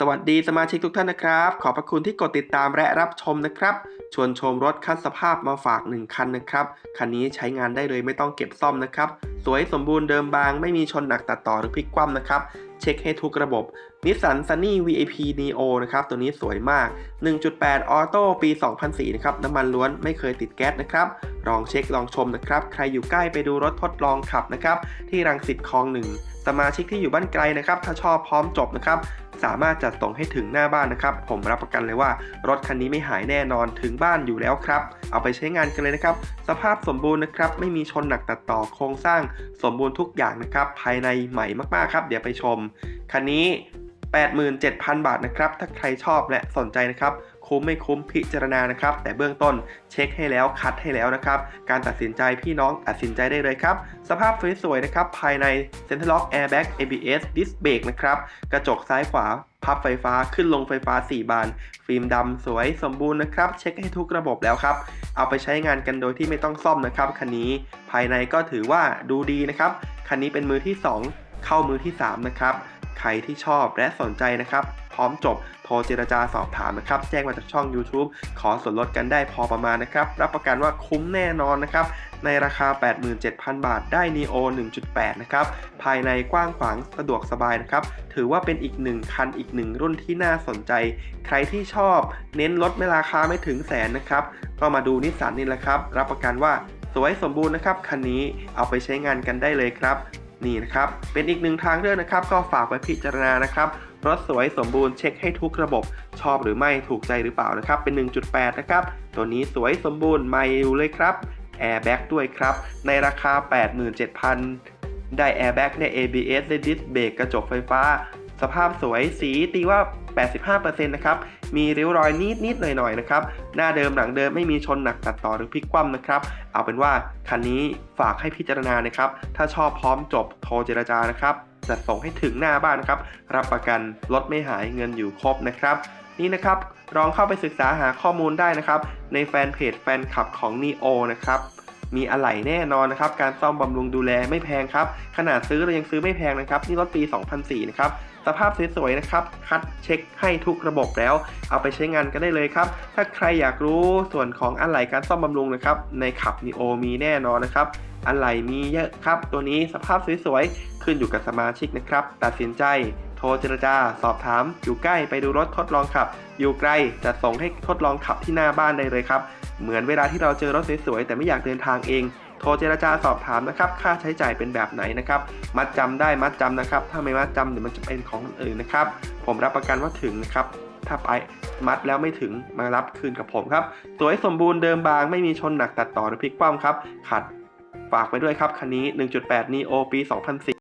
สวัสดีสมาชิกทุกท่านนะครับ ขอบพระคุณที่กดติดตามและรับชมนะครับ ชวนชมรถคัดสภาพมาฝาก 1 คันนะครับ คันนี้ใช้งานได้เลยไม่ต้องเก็บซ่อมนะครับ สวยสมบูรณ์เดิมบาง ไม่มีชนหนักตัดต่อหรือพลิกคว่ำนะครับ เช็คให้ทุกระบบ นิสสัน Sunny VIP Neo นะครับ ตัวนี้สวยมาก 1.8ออโต้ปี 2004 นะครับ น้ำมันล้วนไม่เคยติดแก๊สนะครับ ลองเช็คลองชมนะครับ ใครอยู่ใกล้ไปดูรถทดลองขับนะครับ ที่รังสิตคลองหนึ่งสมาชิกที่อยู่บ้านไกลนะครับ ถ้าชอบพร้อมจบนะครับสามารถจัดส่งให้ถึงหน้าบ้านนะครับ ผมรับประกันเลยว่ารถคันนี้ไม่หายแน่นอนถึงบ้านอยู่แล้วครับ เอาไปใช้งานกันเลยนะครับ สภาพสมบูรณ์นะครับ ไม่มีชนหนักตัดต่อโครงสร้างสมบูรณ์ทุกอย่างนะครับ ภายในใหม่มากๆครับ เดี๋ยวไปชม คันนี้ 87,000 บาทนะครับ ถ้าใครชอบและสนใจนะครับ คุ้มไม่คุ้มพิจารณานะครับ แต่เบื้องต้นเช็คให้แล้วคัดให้แล้วนะครับ การตัดสินใจพี่น้องตัดสินใจได้เลยครับ สภาพสวยๆนะครับ ภายใน Center Lock Airbag ABS Disc Brake นะครับ กระจกซ้ายขวาพับไฟฟ้าขึ้นลงไฟฟ้า 4 บาน ฟิล์มดำสวยสมบูรณ์นะครับ เช็คให้ทุกระบบแล้วครับ เอาไปใช้งานกันโดยที่ไม่ต้องซ่อมนะครับคันนี้ภายในก็ถือว่าดูดีนะครับคันนี้เป็นมือที่ 2 เข้ามือที่ 3 นะครับ ใครที่ชอบและสนใจนะครับ พร้อมจบโทรเจรจาสอบถามนะครับ แจ้งมาจากช่อง YouTube ขอส่วนลดกันได้พอประมาณนะครับ รับประกันว่าคุ้มแน่นอนนะครับ ในราคา 87,000 บาทได้ Neo 1.8 นะครับ ภายในกว้างขวางสะดวกสบายนะครับ ถือว่าเป็นอีกหนึ่งคันอีกหนึ่งรุ่นที่น่าสนใจ ใครที่ชอบเน้นลดไม่ราคาไม่ถึงแสนนะครับ ก็มาดูนิสสันนี่แหละครับ รับประกันว่าสวยสมบูรณ์นะครับ คันนี้เอาไปใช้งานกันได้เลยครับ นี่นะครับ เป็นอีกหนึ่งทางเลือกนะครับ ก็ฝากไว้พิจารณานะครับรถสวยสมบูรณ์เช็คให้ทุกระบบ ชอบหรือไม่ถูกใจหรือเปล่านะครับ เป็น 1.8 นะครับ ตัวนี้สวยสมบูรณ์ไม่อยู่เลยครับแอร์แบ็กด้วยครับ ในราคา 87,000 ได้แอร์แบ็กได้ ABS ได้ดิสเบรกกระจกไฟฟ้า สภาพสวยสีตีว่า 85%นะครับ มีริ้วรอยนิดนิดๆหน่อยหน่อยๆนะครับ หน้าเดิมหลังเดิมไม่มีชนหนักตัดต่อหรือพลิกคว่ำนะครับ เอาเป็นว่าคันนี้ฝากให้พิจารณานะครับ ถ้าชอบพร้อมจบโทรเจรจานะครับจะส่งให้ถึงหน้าบ้านนะครับ รับประกันรถไม่หายเงินอยู่ครบนะครับนี่นะครับลองเข้าไปศึกษาหาข้อมูลได้นะครับ ในแฟนเพจแฟนคลับของ Neo นะครับ มีอะไหล่แน่นอนนะครับ การซ่อมบำรุงดูแลไม่แพงครับ ขนาดซื้อเรายังซื้อไม่แพงนะครับ นี่รถปี 2004 นะครับ สภาพสวยๆนะครับ คัดเช็คให้ทุกระบบแล้ว เอาไปใช้งานกันได้เลยครับ ถ้าใครอยากรู้ส่วนของอะไหล่การซ่อมบำรุงนะครับ ในขับ Neo มีแน่นอนนะครับอะไหล่มีเยอะครับ ตัวนี้สภาพสวยๆ ขึ้นอยู่กับสมาชิกนะครับ ตัดสินใจ โทรเจรจา สอบถาม อยู่ใกล้ไปดูรถทดลองขับ อยู่ไกลจะส่งให้ทดลองขับที่หน้าบ้านได้เลยครับ เหมือนเวลาที่เราเจอรถสวยๆแต่ไม่อยากเดินทางเอง โทรเจรจาสอบถามนะครับ ค่าใช้จ่ายเป็นแบบไหนนะครับ มัดจำได้มัดจำนะครับ ถ้าไม่มัดจำเดี๋ยวมันจะเป็นของคนอื่นนะครับ ผมรับประกันว่าถึงนะครับ ถ้าไปมัดแล้วไม่ถึงมารับคืนกับผมครับ สวยสมบูรณ์เดิมบาง ไม่มีชนหนักตัดต่อหรือพลิกคว่ำครับ ขัดฝากไปด้วยครับคันนี้ 1.8 Neo ปี 2010